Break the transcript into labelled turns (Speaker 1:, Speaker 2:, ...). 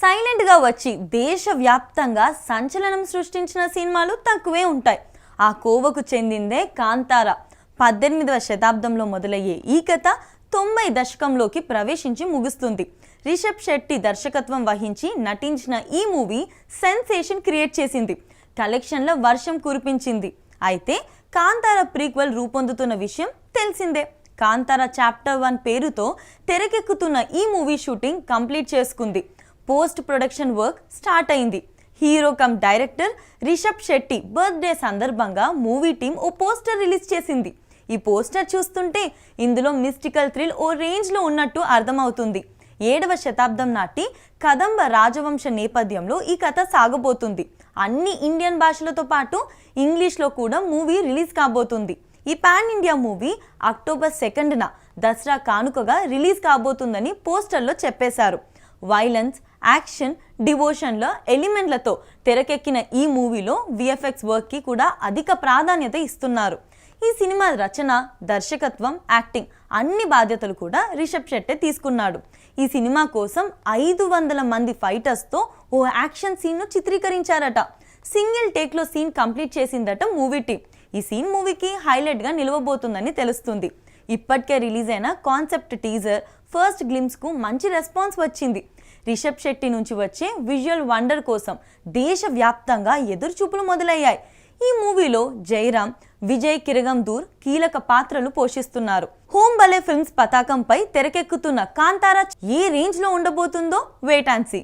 Speaker 1: సైలెంట్గా వచ్చి దేశవ్యాప్తంగా సంచలనం సృష్టించిన సినిమాలు తక్కువే ఉంటాయి. ఆ కోవకు చెందిందే కాంతార. పద్దెనిమిదవ శతాబ్దంలో మొదలయ్యే ఈ కథ తొంభై దశకంలోకి ప్రవేశించి ముగుస్తుంది. రిషబ్ శెట్టి దర్శకత్వం వహించి నటించిన ఈ మూవీ సెన్సేషన్ క్రియేట్ చేసింది. కలెక్షన్ల వర్షం కురిపించింది. అయితే కాంతార ప్రీక్వెల్ రూపొందుతున్న విషయం తెలిసిందే. కాంతార చాప్టర్ వన్ పేరుతో తెరకెక్కుతున్న ఈ మూవీ షూటింగ్ కంప్లీట్ చేసుకుంది. పోస్ట్ ప్రొడక్షన్ వర్క్ స్టార్ట్ అయింది. Hero cum director Rishab Shetty birthday సందర్భంగా మూవీ టీం ఓ పోస్టర్ రిలీజ్ చేసింది. ఈ పోస్టర్ చూస్తుంటే ఇందులో మిస్టికల్ థ్రిల్ ఓ రేంజ్లో ఉన్నట్టు అర్థమవుతుంది. ఏడవ శతాబ్దం నాటి కదంబ రాజవంశ నేపథ్యంలో ఈ కథ సాగబోతుంది. అన్ని ఇండియన్ భాషలతో పాటు ఇంగ్లీష్లో కూడా మూవీ రిలీజ్ కాబోతుంది. ఈ పాన్ ఇండియా మూవీ అక్టోబర్ సెకండ్న దసరా కానుకగా రిలీజ్ కాబోతుందని పోస్టర్లో చెప్పేశారు. వైలెన్స్ యాక్షన్ డివోషన్ల ఎలిమెంట్లతో తెరకెక్కిన ఈ మూవీలో విఎఫ్ఎక్స్ వర్క్కి కూడా అధిక ప్రాధాన్యత ఇస్తున్నారు. ఈ సినిమా రచన దర్శకత్వం యాక్టింగ్ అన్ని బాధ్యతలు కూడా రిషబ్ శెట్టే తీసుకున్నాడు. ఈ సినిమా కోసం ఐదు వందల మంది ఫైటర్స్తో ఓ యాక్షన్ సీన్ను చిత్రీకరించారట. సింగిల్ టేక్లో సీన్ కంప్లీట్ చేసిందట మూవీ టీం ఈ సీన్ మూవీకి హైలైట్గా నిలవబోతుందని తెలుస్తుంది. ఇప్పటికే రిలీజ్ అయిన కాన్సెప్ట్ టీజర్ ఫస్ట్ గ్లిమ్స్కు మంచి రెస్పాన్స్ వచ్చింది. రిషబ్ శెట్టి నుంచి వచ్చే విజువల్ వండర్ కోసం దేశవ్యాప్తంగా ఎదురుచూపులు మొదలయ్యాయి. ఈ మూవీలో జైరామ్ విజయ్ కిరగందూర్ కీలక పాత్రలు పోషిస్తున్నారు. హోమ్ బలే ఫిల్మ్స్ పతాకంపై తెరకెక్కుతున్న కాంతారా ఏ రేంజ్లో ఉండబోతుందో వేటాన్సీ